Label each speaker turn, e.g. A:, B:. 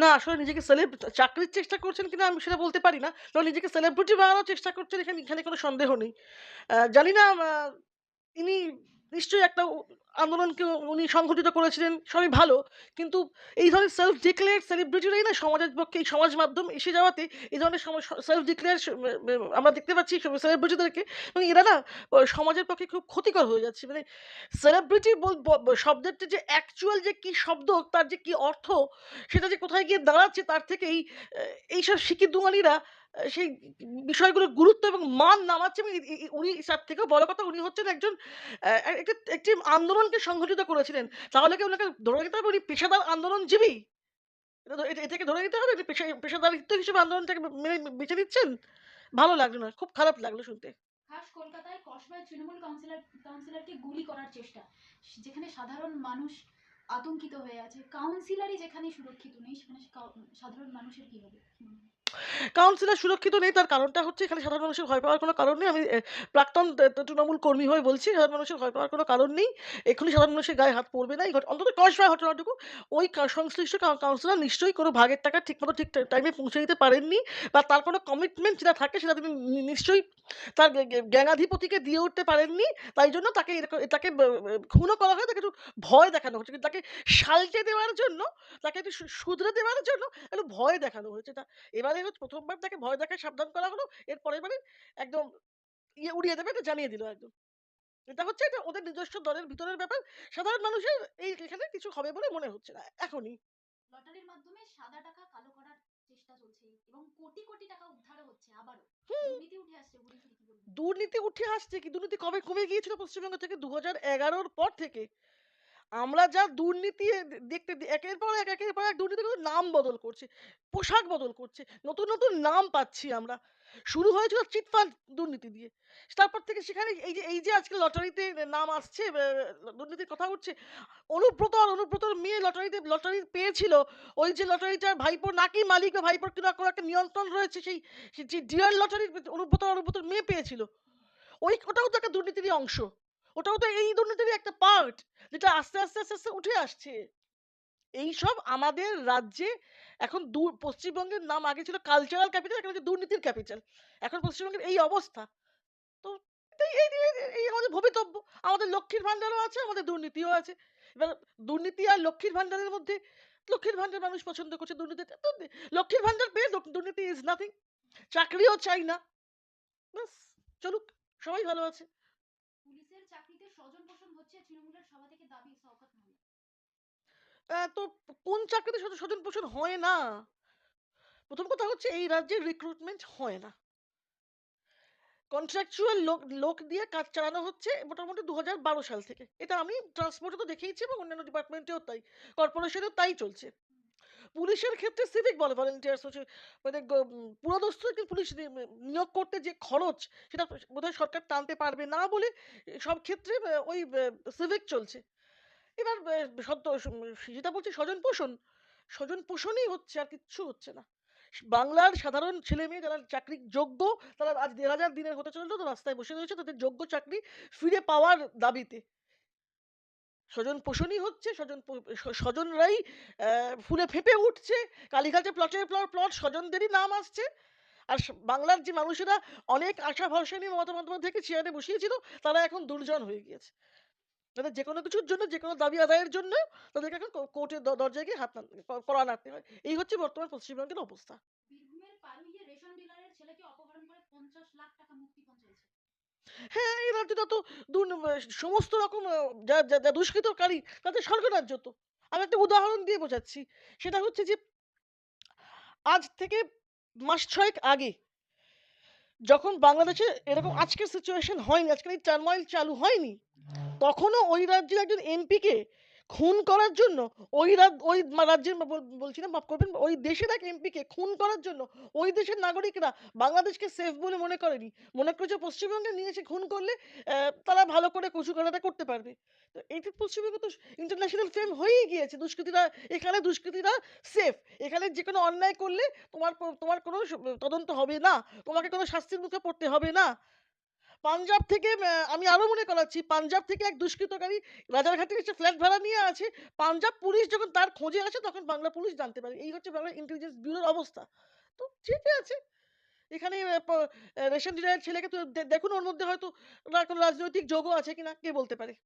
A: না, আসলে নিজেকে সেলেব চাকরির চেষ্টা করছেন কিনা আমি সেটা বলতে পারি না। তবে নিজেকে সেলিব্রিটি বানানোর চেষ্টা করছেন এখানে এখানে কোনো সন্দেহ নেই। জানি না ইনি নিশ্চয়ই একটা আন্দোলনকে উনি সংগঠিত করেছিলেন, সবই ভালো। কিন্তু এই ধরনের সেলফ ডিক্লেয়ার্ড সেলিব্রিটিরাই না সমাজের পক্ষে এই সমাজ মাধ্যম এসে যাওয়াতে এই ধরনের সেলফ ডিক্লেয়ার আমরা দেখতে পাচ্ছি সেলিব্রিটিদেরকে এবং এরা না সমাজের পক্ষে খুব ক্ষতিকর হয়ে যাচ্ছে। মানে সেলিব্রিটি শব্দটি যে অ্যাকচুয়াল যে কি শব্দ, তার যে কি অর্থ, সেটা যে কোথায় গিয়ে দাঁড়াচ্ছে তার থেকেই অ্যা এইসব আ সেই বিষয়গুলোর গুরুত্ব এবং মান নামাচ্ছে উনি সব থেকেও বড় কথা উনি হচ্ছেন একজন একটি আন্দোলনকে সংগঠিত করেছিলেন। তাহলে কি উনাকে ধরে নিতে হবে উনি পেশাদার আন্দোলনজীবী? এটা এটাকে ধরে নিতে হবে পেশাদারিত্ব হিসেবে আন্দোলনটাকে মেনে বেছে দিচ্ছেন ভালো লাগল না। খুব খারাপ লাগল শুনতে।
B: খাস কলকাতায় কসবায় তৃণমূল কাউন্সিলর, কাউন্সিলরকে গুলি করার চেষ্টা। যেখানে সাধারণ মানুষ আতঙ্কিত হয়ে আছে। কাউন্সিলরই যেখানে সুরক্ষিত নেই, সেখানে সাধারণ মানুষের কি হবে?
A: কাউন্সিলর সুরক্ষিত নেই তার কারণটা হচ্ছে এখানে সাধারণ মানুষের ভয় পাওয়ার কোনো কারণ নেই। আমি প্রাক্তন তৃণমূল কর্মী হয়ে বলছি সাধারণ মানুষের ভয় পাওয়ার কোনো কারণ নেই। এক্ষুনি সাধারণ মানুষের গায়ে হাত পড়বে না। এই অন্তত কসবা ঘটনাটুকু ওই সংশ্লিষ্ট কাউ কাউন্সিলর নিশ্চয়ই কোনো ভাগের টাকা ঠিকমতো ঠিক টাইমে পৌঁছে দিতে পারেননি বা তার কোনো কমিটমেন্ট যেটা থাকে সেটা তিনি নিশ্চয়ই তার জ্ঞা জ্ঞা জ্ঞানাধিপতিকে দিয়ে উঠতে পারেননি। তাই জন্য তাকে তাকে খুনও করা হয় তাকে একটু ভয় দেখানো হচ্ছে। তাকে সালটে দেওয়ার জন্য, তাকে একটু শুধরে দেওয়ার জন্য একটু ভয় দেখানো হয়েছে। তা এবারে হচ্ছে ১ম বার তাকে ভয় দেখায় সাবধান করা হলো। এর পরের বারে একদম ইয়ে উড়িয়ে দেবে এটা জানিয়ে দিল একদম। এটা হচ্ছে এটা ওদের নিজস্ব দলের ভিতরের ব্যাপার। সাধারণ মানুষের এই এখানে কিছু হবে বলে মনে হচ্ছে না এখনই।
B: লটারির মাধ্যমে সাদা টাকা কালো করার চেষ্টা চলছে এবং কোটি, কোটি টাকা উদ্ধারও হচ্ছে আবারও। দুর্নীতি উঠে আসছে কি
A: দুর্নীতি উঠে আসছে কি? দুর্নীতি কবে কমে গিয়েছিল পশ্চিমবঙ্গ থেকে ২০১১ র পর থেকে। আমরা যা দুর্নীতি দেখতে একের পর এক, একের পর এক দুর্নীতিগুলোর নাম বদল করছে। পোশাক বদল করছে। নতুন, নতুন নাম পাচ্ছি আমরা। শুরু হয়েছিল চিটফান্ড দুর্নীতি দিয়ে। তারপর থেকে সেখানে এই যে এই যে আজকে লটারিতে নাম আসছে দুর্নীতির কথা উঠছে। অনুব্রত আর অনুব্রতর মেয়ে লটারিতে লটারি পেয়েছিল। ওই যে লটারিটার ভাইপোর নাকি মালিক ভাইপোর কিনা কোনো একটা নিয়ন্ত্রণ রয়েছে সেই যে ডিয়ার লটারির অনুব্রত আর অনুব্রতর মেয়ে পেয়েছিল। ওই ওটাও তো একটা দুর্নীতিরই অংশ। ওটাও তো এই দুর্নীতিরই একটা পার্ট যেটা আস্তে, আস্তে, আস্তে, আস্তে উঠে আসছে। এইসব আমাদের রাজ্যে এখন দু পশ্চিমবঙ্গের নাম আগে ছিল কালচারাল ক্যাপিটাল এখন হচ্ছে দুর্নীতির ক্যাপিটাল। এখন পশ্চিমবঙ্গের এই অবস্থা। তো এই আমাদের ভবিতব্য। আমাদের লক্ষ্মীর ভান্ডারও আছে, আমাদের দুর্নীতিও আছে। এবার দুর্নীতি আর লক্ষ্মীর ভান্ডারের মধ্যে লক্ষ্মীর ভান্ডার মানুষ পছন্দ করছে দুর্নীতিটা তো লক্ষ্মীর ভান্ডার পেয়ে দুর্নীতি ইজ নাথিং। চাকরিও চাই না। ব্যাস চলুক। সবাই ভালো আছে।
B: স্বজন পোষণ হচ্ছে তৃণমূলের সভা থেকে দাবি শওকত মোল্লা।
A: তো কোন চাকরিতে স্বজন পোষণ হয় না? ১ম কথা হচ্ছে এই রাজ্যে রিক্রুটমেন্ট হয় না। কন্ট্রাকচুয়াল লোক লোক দিয়ে কাজ চালানো হচ্ছে মোটামুটি ২০১২ সাল থেকে। এটা আমি ট্রান্সপোর্টে তো দেখেইছি এবং অন্যান্য ডিপার্টমেন্টেও তাই। কর্পোরেশনেও তাই চলছে। পুলিশের ক্ষেত্রে সিভিক ভলে ভলান্টিয়ার্স হচ্ছে মানে গ পুরোদস্তুর পুলিশ নিয়োগ করতে যে খরচ সেটা বোধহয় সরকার টানতে পারবে না বলে সব ক্ষেত্রে ওই সিভিক চলছে। এবার সদ্য যেটা বলছি স্বজন পোষণ, স্বজন পোষণই হচ্ছে আর কিচ্ছু হচ্ছে না। বাংলার সাধারণ ছেলে মেয়ে যারা চাকরি যোগ্য তারা আজ ১৫০০ দিনের হতে চলল তো রাস্তায় বসে রয়েছে তাদের যোগ্য চাকরি ফিরে পাওয়ার দাবিতে। স্বজন পোষণই হচ্ছে, স্বজন স্বজনরাই ফুলে ফেঁপে উঠছে। কালীঘাটে প্লটের পর প্লট স্বজনদেরই নাম আসছে। আর বাংলার যে মানুষেরা অনেক আশা ভরসা নিয়ে মমতা বন্দ্যোপাধ্যায়কে চেয়ারে বসিয়েছিল তারা এখন দুর্জন হয়ে গিয়েছে। তাদের যেকোনো কিছুর জন্য যেকোনো দাবি আদায়ের জন্য তাদেরকে এখন কোর্টের দরজায় গিয়ে হাত কড়া নাড়তে হয়। এই হচ্ছে বর্তমান পশ্চিমবঙ্গের অবস্থা।
B: রেশন ডিলারের ছেলেকে অপহরণ করে ৫০ লাখ টাকা মুক্তিপণ চাইছে।
A: হ্যাঁ, এই রাজ্যটা তো সমস্ত রকম যা যা যা দুষ্কৃতকারী তাদের স্বর্গরাজ্য তো। আমি একটা উদাহরণ দিয়ে বোঝাচ্ছি। সেটা হচ্ছে যে আজ থেকে মাস ছয়েক আগে যখন বাংলাদেশে এরকম আজকের সিচুয়েশন হয়নি, আজকের এই টার্মাইল চালু হয়নি। তখনও ওই রাজ্যের একজন এমপিকে খুন করার জন্য ওই ওই রাজ্যের বল বলছি না মাফ করবেন, ওই দেশের এক এমপিকে খুন করার জন্য ওই দেশের নাগরিকরা বাংলাদেশকে সেফ বলে মনে করেনি। মনে করেছে পশ্চিমবঙ্গে নিয়ে এসে খুন করলে তারা ভালো করে কচুকাটাটা করতে পারবে। তো এইটা পশ্চিমবঙ্গে তো ইন্টারন্যাশনাল ফেম হয়েই গিয়েছে। দুষ্কৃতীরা, এখানে দুষ্কৃতীরা সেফ। এখানে যে কোনো অন্যায় করলে তোমার তোমার কোনো তদন্ত হবে না। তোমাকে কোনো শাস্তির মুখে পড়তে হবে না। পাঞ্জাব থেকে আমি আরও মনে করাচ্ছি, পাঞ্জাব থেকে এক দুষ্কৃতকারী রাজারঘাটের এসে ফ্ল্যাট ভাড়া নিয়ে আছে। পাঞ্জাব পুলিশ যখন তার খোঁজে আসে, তখন বাংলা পুলিশ জানতে পারে। এই হচ্ছে বাংলা ইন্টেলিজেন্স ব্যুরোর অবস্থা। তো ঠিকই আছে। এখানে রেশন ডিলারের ছেলেকে তো দেখুন ওর মধ্যে হয়তো কোনো রাজনৈতিক যোগও আছে কিনা, কে বলতে পারে।